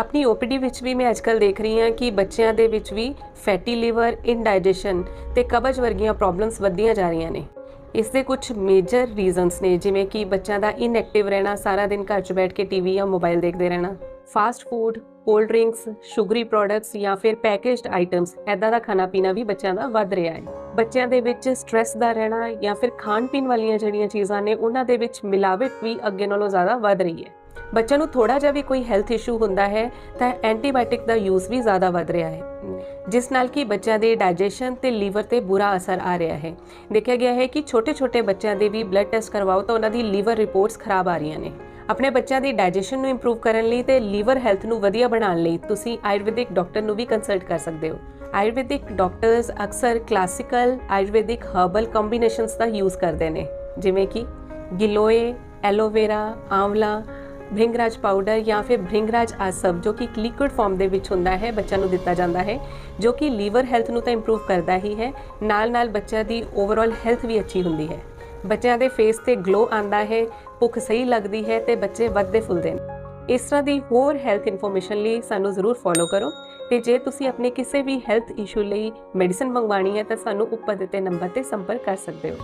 ਆਪਣੀ OPD ਵਿੱਚ ਵੀ ਮੈਂ ਅੱਜਕੱਲ ਦੇਖ ਰਹੀ ਹਾਂ ਕਿ ਬੱਚਿਆਂ ਦੇ ਵਿੱਚ ਵੀ ਫੈਟੀ ਲਿਵਰ ਇਨਡਾਈਜੈਸ਼ਨ ਤੇ ਕਬਜ਼ ਵਰਗੀਆਂ ਪ੍ਰੋਬਲਮਸ ਵੱਧਦੀਆਂ ਜਾ ਰਹੀਆਂ ਨੇ। ਇਸ ਦੇ ਕੁਝ ਮੇਜਰ ਰੀਜ਼ਨਸ ਨੇ, ਜਿਵੇਂ ਕਿ ਬੱਚਿਆਂ ਦਾ ਇਨਐਕਟਿਵ ਰਹਿਣਾ, ਸਾਰਾ ਦਿਨ ਘਰ 'ਚ ਬੈਠ ਕੇ ਟੀਵੀ ਜਾਂ ਮੋਬਾਈਲ ਦੇਖਦੇ ਰਹਿਣਾ fast food cold drinks sugary products ਜਾਂ ਫਿਰ ਪੈਕੇਜਡ ਆਈਟਮਸ ਐਦਾਂ ਦਾ ਖਾਣਾ ਪੀਣਾ ਵੀ ਬੱਚਿਆਂ ਦਾ ਵੱਧ ਰਿਹਾ ਹੈ। ਬੱਚਿਆਂ ਦੇ ਵਿੱਚ ਸਟ੍ਰੈਸ ਦਾ ਰਹਿਣਾ ਜਾਂ ਫਿਰ ਖਾਣ ਪੀਣ ਵਾਲੀਆਂ ਜਿਹੜੀਆਂ ਚੀਜ਼ਾਂ ਨੇ, ਉਹਨਾਂ ਦੇ ਵਿੱਚ ਮਿਲਾਵਟ ਵੀ ਅੱਗੇ ਨਾਲੋਂ ਜ਼ਿਆਦਾ ਵੱਧ ਰਹੀ ਹੈ। ਬੱਚਿਆਂ ਨੂੰ ਥੋੜਾ ਜਿਹਾ ਵੀ ਕੋਈ ਹੈਲਥ ਇਸ਼ੂ ਹੁੰਦਾ ਹੈ, ਤਾਂ ਐਂਟੀਬਾਇਓਟਿਕ ਦਾ ਯੂਜ਼ ਵੀ ਜ਼ਿਆਦਾ ਵੱਧ ਰਿਹਾ ਹੈ। ਜਿਸ ਨਾਲ ਕਿ ਬੱਚਿਆਂ ਦੇ ਡਾਈਜੈਸ਼ਨ ਤੇ ਲੀਵਰ ਤੇ ਬੁਰਾ ਅਸਰ ਆ ਰਿਹਾ ਹੈ। ਦੇਖਿਆ ਗਿਆ ਹੈ ਕਿ ਛੋਟੇ-ਛੋਟੇ ਬੱਚਿਆਂ ਦੇ ਵੀ ਬਲੱਡ ਟੈਸਟ ਕਰਵਾਓ ਤਾਂ ਉਹਨਾਂ ਦੀ ਲੀਵਰ ਰਿਪੋਰਟਸ ਖਰਾਬ ਆ ਰਹੀਆਂ ਨੇ। ਆਪਣੇ ਬੱਚਿਆਂ ਦੀ ਡਾਈਜੈਸ਼ਨ ਨੂੰ ਇੰਪਰੂਵ ਕਰਨ ਲਈ ਤੇ ਲੀਵਰ ਹੈਲਥ ਨੂੰ ਵਧੀਆ ਬਣਾਉਣ ਲਈ ਤੁਸੀਂ ਆਯੁਰਵੈਦਿਕ ਡਾਕਟਰ ਨੂੰ ਵੀ ਕੰਸਲਟ ਕਰ ਸਕਦੇ ਹੋ। ਆਯੁਰਵੈਦਿਕ ਡਾਕਟਰਸ ਅਕਸਰ ਕਲਾਸਿਕਲ ਆਯੁਰਵੈਦਿਕ ਹਰਬਲ ਕੰਬੀਨੇਸ਼ਨਸ ਦਾ ਯੂਜ਼ ਕਰਦੇ ਨੇ। ਜਿਵੇਂ ਕਿ giloy aloe vera amla bhringraj powder ਜਾਂ ਫਿਰ ਭ੍ਰਿੰਗਰਾਜ ਆਸਬ ਜੋ ਕਿ ਇੱਕ ਲਿਕੁਇਡ ਫਾਰਮ ਦੇ ਵਿੱਚ ਹੁੰਦਾ ਹੈ, ਬੱਚਿਆਂ ਨੂੰ ਦਿੱਤਾ ਜਾਂਦਾ ਹੈ, ਜੋ ਕਿ ਲੀਵਰ ਹੈਲਥ ਨੂੰ ਤਾਂ ਇੰਪਰੂਵ ਕਰਦਾ ਹੀ ਹੈ। ਨਾਲ-ਨਾਲ ਬੱਚਿਆਂ ਦੀ ਓਵਰਆਲ ਹੈਲਥ ਵੀ ਅੱਛੀ ਹੁੰਦੀ ਹੈ। ਬੱਚਿਆਂ ਦੇ ਫੇਸ ਤੇ ਗਲੋ ਆਂਦਾ ਹੈ, ਭੁੱਖ ਸਹੀ ਲੱਗਦੀ ਹੈ ਤੇ ਬੱਚੇ ਵੱਧਦੇ ਫੁੱਲਦੇ ਨੇ। ਇਸ ਤਰ੍ਹਾਂ ਦੀ ਹੋਰ ਹੈਲਥ ਇਨਫੋਰਮੇਸ਼ਨ ਲਈ ਸਾਨੂੰ ਜ਼ਰੂਰ ਫੋਲੋ ਕਰੋ ਤੇ ਜੇ ਤੁਸੀਂ ਆਪਣੇ ਕਿਸੇ ਵੀ ਹੈਲਥ ਇਸ਼ੂ ਲਈ ਮੈਡੀਸਨ ਮੰਗਵਾਣੀ ਹੈ ਤਾਂ ਸਾਨੂੰ ਉੱਪਰ ਦਿੱਤੇ ਨੰਬਰ ਤੇ ਸੰਪਰਕ ਕਰ ਸਕਦੇ ਹੋ।